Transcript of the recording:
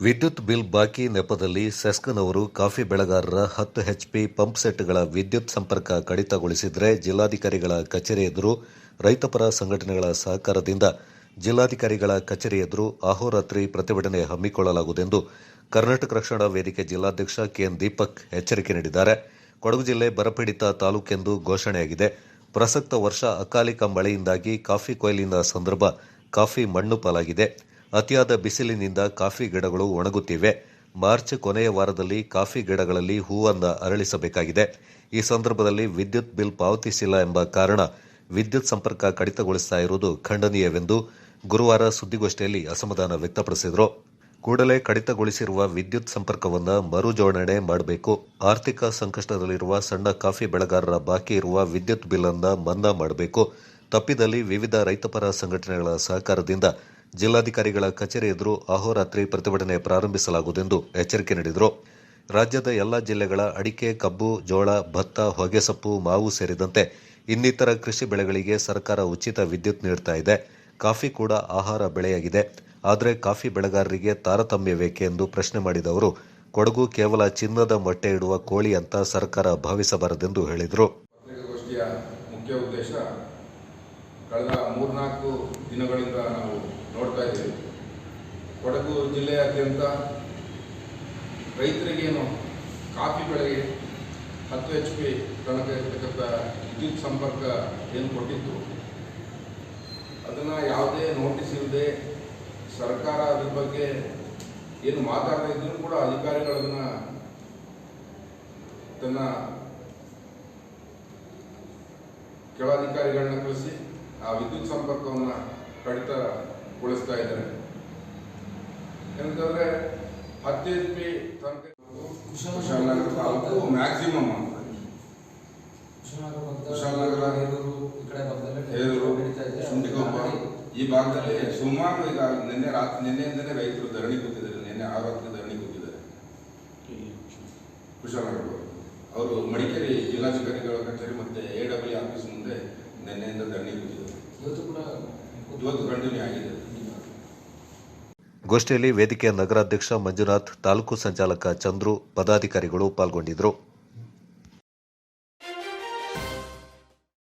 ವಿದ್ಯುತ್ ಬಿಲ್ ಬಾಕಿ ನೆಪದಲ್ಲಿ ಸೆಸ್ಕನ್ ಅವರು ಕಾಫಿ ಬೆಳೆಗಾರರ ಹತ್ತು ಎಚ್ಪಿ ಪಂಪ್ ಸೆಟ್ಗಳ ವಿದ್ಯುತ್ ಸಂಪರ್ಕ ಕಡಿತಗೊಳಿಸಿದರೆ ಜಿಲ್ಲಾಧಿಕಾರಿಗಳ ಕಚೇರಿ ಎದುರು ರೈತಪರ ಸಂಘಟನೆಗಳ ಸಹಕಾರದಿಂದ ಜಿಲ್ಲಾಧಿಕಾರಿಗಳ ಕಚೇರಿ ಎದುರು ಅಹೋರಾತ್ರಿ ಪ್ರತಿಭಟನೆ ಹಮ್ಮಿಕೊಳ್ಳಲಾಗುವುದೆಂದು ಕರ್ನಾಟಕ ರಕ್ಷಣಾ ವೇದಿಕೆ ಜಿಲ್ಲಾಧ್ಯಕ್ಷ ಕೆಎನ್ ದೀಪಕ್ ಎಚ್ಚರಿಕೆ ನೀಡಿದ್ದಾರೆ. ಕೊಡಗು ಜಿಲ್ಲೆ ಬರಪೀಡಿತ ತಾಲೂಕೆಂದು ಘೋಷಣೆಯಾಗಿದೆ. ಪ್ರಸಕ್ತ ವರ್ಷ ಅಕಾಲಿಕ ಮಳೆಯಿಂದಾಗಿ ಕಾಫಿ ಕೊಯ್ಲಿನ ಸಂದರ್ಭ ಕಾಫಿ ಮಣ್ಣು ಪಾಲಾಗಿದೆ. ಅತಿಯಾದ ಬಿಸಿಲಿನಿಂದ ಕಾಫಿ ಗಿಡಗಳು ಒಣಗುತ್ತಿವೆ. ಮಾರ್ಚ್ ಕೊನೆಯ ವಾರದಲ್ಲಿ ಕಾಫಿ ಗಿಡಗಳಲ್ಲಿ ಹೂವನ್ನು ಅರಳಿಸಬೇಕಾಗಿದೆ. ಈ ಸಂದರ್ಭದಲ್ಲಿ ವಿದ್ಯುತ್ ಬಿಲ್ ಪಾವತಿಸಿಲ್ಲ ಎಂಬ ಕಾರಣ ವಿದ್ಯುತ್ ಸಂಪರ್ಕ ಕಡಿತಗೊಳಿಸ್ತಾ ಇರುವುದು ಖಂಡನೀಯವೆಂದು ಗುರುವಾರ ಸುದ್ದಿಗೋಷ್ಠಿಯಲ್ಲಿ ಅಸಮಾಧಾನ ವ್ಯಕ್ತಪಡಿಸಿದರು. ಕೂಡಲೇ ಕಡಿತಗೊಳಿಸಿರುವ ವಿದ್ಯುತ್ ಸಂಪರ್ಕವನ್ನು ಮರುಜೋಡಣೆ ಮಾಡಬೇಕು. ಆರ್ಥಿಕ ಸಂಕಷ್ಟದಲ್ಲಿರುವ ಸಣ್ಣ ಕಾಫಿ ಬೆಳೆಗಾರರ ಬಾಕಿ ಇರುವ ವಿದ್ಯುತ್ ಬಿಲ್ ಅನ್ನು ಮನ್ನಾ ಮಾಡಬೇಕು. ತಪ್ಪಿದಲ್ಲಿ ವಿವಿಧ ರೈತಪರ ಸಂಘಟನೆಗಳ ಸಹಕಾರದಿಂದ ಜಿಲ್ಲಾಧಿಕಾರಿಗಳ ಕಚೇರಿ ಎದುರು ಅಹೋರಾತ್ರಿ ಪ್ರತಿಭಟನೆ ಪ್ರಾರಂಭಿಸಲಾಗುವುದೆಂದು ಎಚ್ಚರಿಕೆ ನೀಡಿದರು. ರಾಜ್ಯದ ಎಲ್ಲಾ ಜಿಲ್ಲೆಗಳ ಅಡಿಕೆ, ಕಬ್ಬು, ಜೋಳ, ಭತ್ತ ಹೊಗೆಸೊಪ್ಪು ಮಾವು ಸೇರಿದಂತೆ ಇನ್ನಿತರ ಕೃಷಿ ಬೆಳೆಗಳಿಗೆ ಸರ್ಕಾರ ಉಚಿತ ವಿದ್ಯುತ್ ನೀಡ್ತಾ ಇದೆ. ಕಾಫಿ ಕೂಡ ಆಹಾರ ಬೆಳೆಯಾಗಿದೆ. ಆದರೆ ಕಾಫಿ ಬೆಳೆಗಾರರಿಗೆ ತಾರತಮ್ಯವೇಕೆ ಎಂದು ಪ್ರಶ್ನೆ ಮಾಡಿದ ಅವರು, ಕೊಡಗು ಕೇವಲ ಚಿನ್ನದ ಮೊಟ್ಟೆ ಇಡುವ ಕೋಳಿ ಅಂತ ಸರ್ಕಾರ ಭಾವಿಸಬಾರದೆಂದು ಹೇಳಿದರು. ಮುಖ್ಯ ಉದ್ದೇಶ ದಿನಗಳಿಂದ ನಾವು ನೋಡ್ತಾ ಇದ್ದೀವಿ. ಕೊಡಗು ಜಿಲ್ಲೆಯಾದ್ಯಂತ ರೈತರಿಗೇನು ಕಾಫಿ ಬೆಳೆಗೆ ಹತ್ತು ಎಚ್ ಪಿ ತನಕ ಇರ್ತಕ್ಕಂಥ ವಿದ್ಯುತ್ ಸಂಪರ್ಕ ಏನು ಕೊಟ್ಟಿತ್ತು? ಅದನ್ನು ಯಾವುದೇ ನೋಟಿಸ್ ಇಲ್ಲದೆ ಸರ್ಕಾರ ಅದ್ರ ಬಗ್ಗೆ ಏನು ಮಾತಾಡದೇ ಇದ್ರೂ ಕೂಡ ಅಧಿಕಾರಿಗಳನ್ನು ತನ್ನ ಕೆಳ ಅಧಿಕಾರಿಗಳನ್ನ ಕಳಿಸಿ ಆ ವಿದ್ಯುತ್ ಸಂಪರ್ಕವನ್ನು ಕಡಿತಗೊಳಿಸ್ತಾ ಇದ್ದಾರೆ. ಏನಂತಂದ್ರೆ ಹತ್ತು ಎಚ್ ಪಿ ತನಕ ಕುಶಾಲನಗರ ತಾಲೂಕು ಮ್ಯಾಕ್ಸಿಮಮ್ ಅಂತ. ಕುಶಾಲನಗರ, ಹೇರೂರು ಸುಂಡಿಗೊಬ್ಬ ಈ ಭಾಗದಲ್ಲಿ ಸುಮಾರು ಈಗ ನಿನ್ನೆ ರಾತ್ರಿ ನಿನ್ನೆಯಿಂದಲೇ ರೈತರು ಧರಣಿ ಕೂತಿದ್ದಾರೆ. ನಿನ್ನೆ ಆ ರಾತ್ರಿ ಧರಣಿ ಕೂತಿದ್ದಾರೆ. ಕುಶಾಲನಗರ ಅವರು ಮಡಿಕೇರಿ ಜಿಲ್ಲಾಧಿಕಾರಿಗಳ ಕಚೇರಿ ಮತ್ತೆ ಎ ಡಬ್ಲ್ಯೂ ಆಫೀಸ್ ಮುಂದೆ ನಿನ್ನೆಯಿಂದ ಧರಣಿ ಕೂತಿದ್ದಾರೆ. ಇವತ್ತು ಕೂಡ ಇವತ್ತು ಕಂಟಿನ್ಯೂ ಆಗಿದೆ. ಗೋಷ್ಠಿಯಲ್ಲಿ ವೇದಿಕೆಯ ನಗರಾಧ್ಯಕ್ಷ ಮಂಜುನಾಥ್ ತಾಲೂಕು ಸಂಚಾಲಕ ಚಂದ್ರು ಪದಾಧಿಕಾರಿಗಳು ಪಾಲ್ಗೊಂಡಿದ್ದರು.